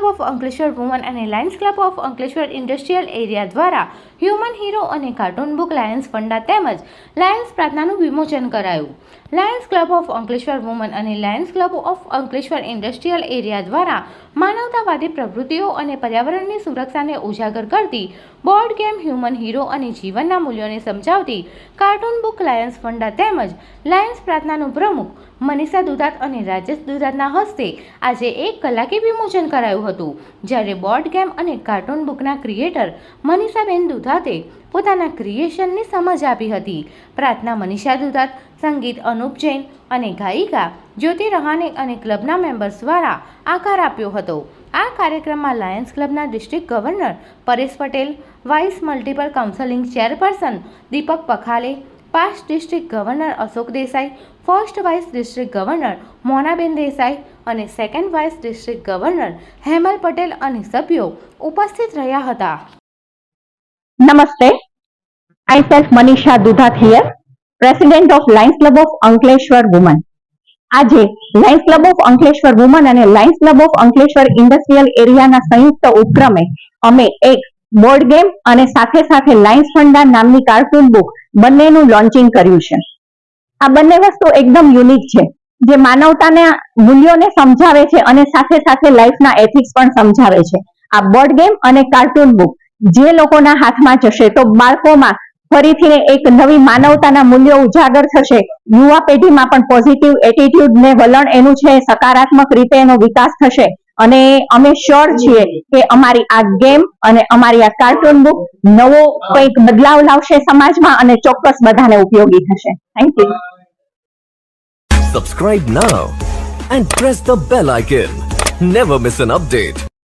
Ankleshwar woman અને Lions club of Ankleshwar industrial area દ્વારા human hero અને કાર્ટૂન બુક લાયન્સ ફંડા તેમજ લાયન્સ પ્રાર્થનાનું વિમોચન કરાયું. Lions club of Ankleshwar woman અને Lions club of Ankleshwar industrial area દ્વારા માનવતાવાદી પ્રવૃત્તિઓ અને પર્યાવરણની સુરક્ષાને ઉજાગર કરતી બોર્ડ ગેમ હ્યુમન હીરો અને જીવનના મૂલ્યોને સમજાવતી કાર્ટૂન બુક લાયન્સ ફંડા તેમજ લાયન્સ પ્રાર્થનાનું પ્રમુખ મનીષા દુધાત અને રાજેશ દુધાતના હસ્તે આજે એક કલાકે વિમોચન કરાયું હતું. જ્યારે બોર્ડ ગેમ અને કાર્ટૂન બુકના ક્રિએટર મનીષાબેન દુધાતે પોતાના ક્રિએશનની સમજ આપી હતી. પ્રાર્થના મનીષા દુધાત, સંગીત અનુપ જૈન અને ગાયિકા જ્યોતિ રહાને અને ક્લબના મેમ્બર્સ દ્વારા આકાર આપ્યો હતો. આ કાર્યક્રમમાં Lions ક્લબના district governor Paresh Patel, vice multiple counselling chairperson Deepak Pakhale past district governor Ashok Desai, first vice district governor Monaben Desai અને second vice district governor Hemal Patel અને સભ્યો ઉપસ્થિત રહ્યા હતા. નમસ્તે. I self Manisha દુધા થિયર president of Lions club of Ankleshwar woman આજે Lions club of Ankleshwar woman અને Lions club of Ankleshwar industrial એરિયાના સંયુક્ત ઉપક્રમે અમે એક બોર્ડ ગેમ અને સાથે સાથે લાયન્સ ફંડા નામની કાર્ટૂન બુક બંનેનું લોન્ચિંગ કર્યું છે. આ બંને વસ્તુ એકદમ યુનિક છે, જે માનવતાના મૂલ્યોને સમજાવે છે અને સાથે સાથે લાઈફના એથિક્સ પણ સમજાવે છે. આ બોર્ડ ગેમ અને કાર્ટૂન બુક જે લોકોના હાથમાં જશે તો બાળકોમાં ફરીથી એક નવી માનવતાના મૂલ્યો ઉજાગર થશે. યુવા પેઢીમાં પણ પોઝિટિવ એટીટ્યુડ ને વલણ એનું છે, સકારાત્મક રીતે એનો વિકાસ થશે. અને અમે શ્યોર છીએ કે અમારી આ ગેમ અને અમારી આ કાર્ટૂન બુક નવો કંઈક બદલાવ લાવશે સમાજમાં અને ચોક્કસ બધાને ઉપયોગી થશે. Thank you subscribe now and press the bell icon never miss an update.